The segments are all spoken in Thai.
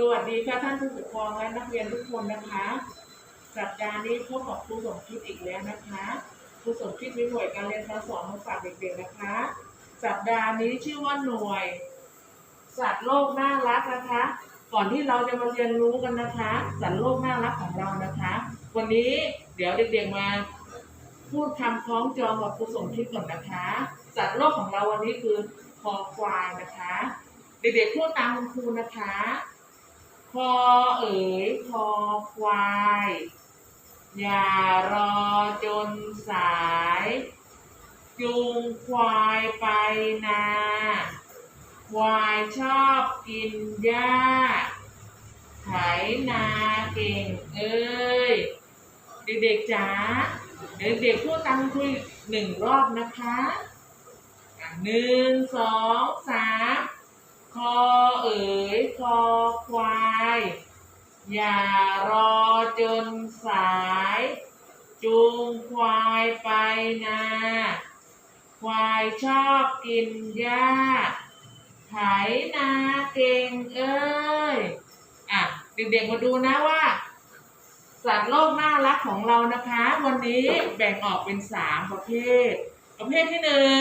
สวัสดีค่ะท่านผู้ปกครองและนักเรียนทุกคนนะคะ สัปดาห์นี้พบกับครูสมคิดอีกแล้วนะคะครูสมคิดมีหน่วยการเรียนการสอนมาฝากเด็กๆนะคะ สัปดาห์นี้ชื่อว่าหน่วย สัตว์โลกน่ารักนะคะ ก่อนที่เราจะมาเรียนรู้กันนะคะ สัตว์โลกน่ารักของเรานะคะ วันนี้เดี๋ยวเด็กๆมาพูดคำคล้องจองกับครูสมคิดก่อนนะคะ สัตว์โลกของเราวันนี้คือคอควายนะคะ เด็กๆพูดตามคุณครูนะคะ คอเอ๋ยคอควาย อย่ารอจนสาย จูงควายไปนา ควายชอบกินหญ้า ไถนาเก่งเอ้ย เด็กๆจ๋า เด็กๆพูดตามคุยหนึ่งรอบนะคะอะหนึ่งสองสามคอเอ๋ยคอควาย อย่ารอจนสาย จูงควายไปนา ควายชอบกินหญ้า ไถนาเก่งเอ้ย อะ เด็กๆมาดูนะว่า สัตว์โลกน่ารักของเรานะคะ วันนี้แบ่งออกเป็นสามประเภท ประเภทที่หนึ่ง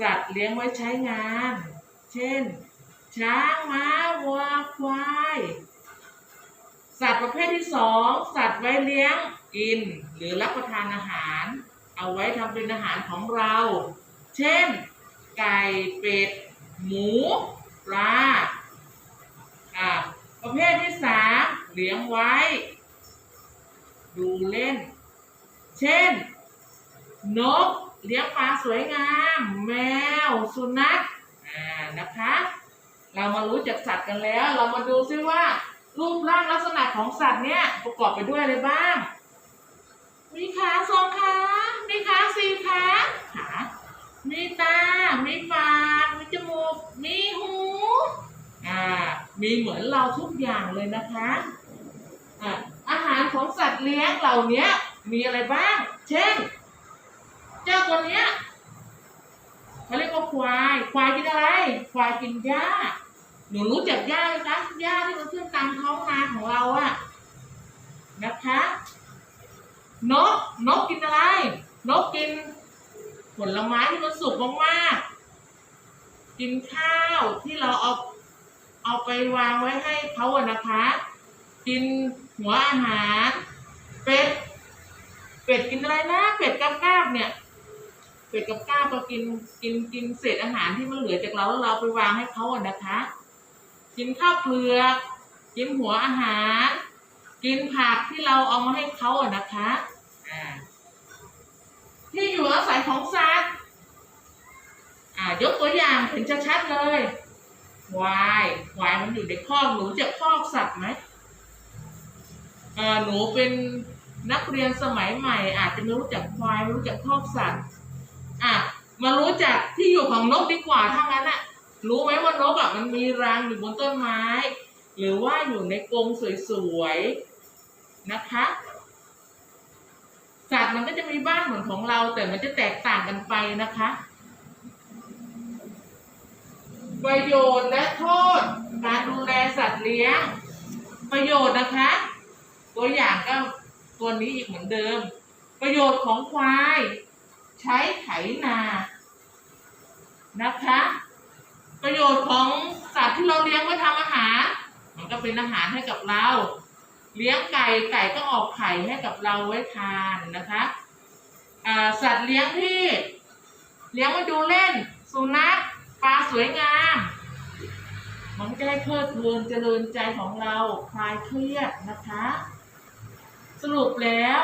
สัตว์เลี้ยงไว้ใช้งาน เช่น ช้างม้าวัวควาย สัตว์ประเภทที่สองสัตว์ไว้เลี้ยงกิน หรือรับประทานอาหาร เอาไว้ทำเป็นอาหารของเรา เช่น ไก่เป็ด หมูปลาอ่าประเภทที่สามเลี้ยงไว้ ดูเล่น เช่น นก เลี้ยงปลาสวยงาม แมว สุนัขอ่านะคะ เรามารู้จักสัตว์กันแล้ว เรามาดูซิว่า รูปร่างลักษณะของสัตว์เนี่ยประกอบไปด้วยอะไรบ้าง มีขาสองขา มีขาสี่ขา ขา มีตา มีปาก มีจมูก มีหู อ่า มีเหมือนเราทุกอย่างเลยนะคะอะอาหารของสัตว์เลี้ยงเหล่านี้มีอะไรบ้าง เช่น เจ้าตัวเนี้ยเขาเรียกว่าควาย ควายกินอะไร ควายกินหญ้า หนูรู้จักหญ้าไหมคะหญ้าที่มันขึ้นตามท้องนาของเราอะนะคะนกนกกินอะไร นกกิน ผลไม้ที่มันสุกมากๆกินข้าวที่เราเอาเอาไปวางไว้ให้เขาอะนะคะ กินหัวอาหารเป็ดเป็ดกินอะไรนะเป็ดกับกาบเนี่ยเป็ดกับกาบก็กินกินกินเศษอาหารที่มันเหลือจากเราแล้วเราไปวางให้เขาอะนะคะ กินข้าวเปลือกกินหัวอาหาร กินผักที่เราเอามาให้เขาอะนะคะอ่าที่อยู่อาศัยของสัตว์อ่ายกตัวอย่างเห็นชัดๆเลยควายควายมันอยู่ในคอกหนูจะคอกสัตว์ไหมอ่อหนูเป็นนักเรียนสมัยใหม่ อาจจะไม่รู้จักควายไม่รู้จักคอกสัตว์อะมารู้จักที่อยู่ของนกดีกว่าถ้างั้นอะ รู้ไหมว่านกอะมันมีรังอยู่บนต้นไม้ หรือว่าอยู่ในกรงสวยๆนะคะสัตว์มันก็จะมีบ้านเหมือนของเรา แต่มันจะแตกต่างกันไปนะคะ ประโยชน์และโทษ การดูแลสัตว์เลี้ยง ประโยชน์นะคะ ตัวอย่างก็ตัวนี้อีกเหมือนเดิม ประโยชน์ของควาย ใช้ไถนานะคะ ประโยชน์ของสัตว์ที่เราเลี้ยงไว้ทำอาหาร มันก็เป็นอาหารให้กับเรา เลี้ยงไก่ไก่ก็ออกไข่ให้กับเราไว้ทานนะคะสัตว์เลี้ยงที่ เลี้ยงไว้ดูเล่น สุนัขปลาสวยงาม มันก็จะได้เพลิดเพลินเจริญใจของเราคลายเครียดนะคะ สรุปแล้ว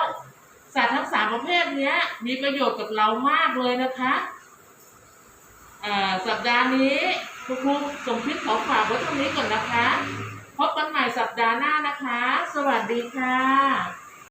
สัตว์ทั้งสามประเภทนี้มีประโยชน์กับเรามากเลยนะคะสัปดาห์นี้ ครูครูสมคิดขอฝากไว้ตรงนี้ก่อนนะคะ พบกันใหม่สัปดาห์หน้านะคะ สวัสดีค่ะ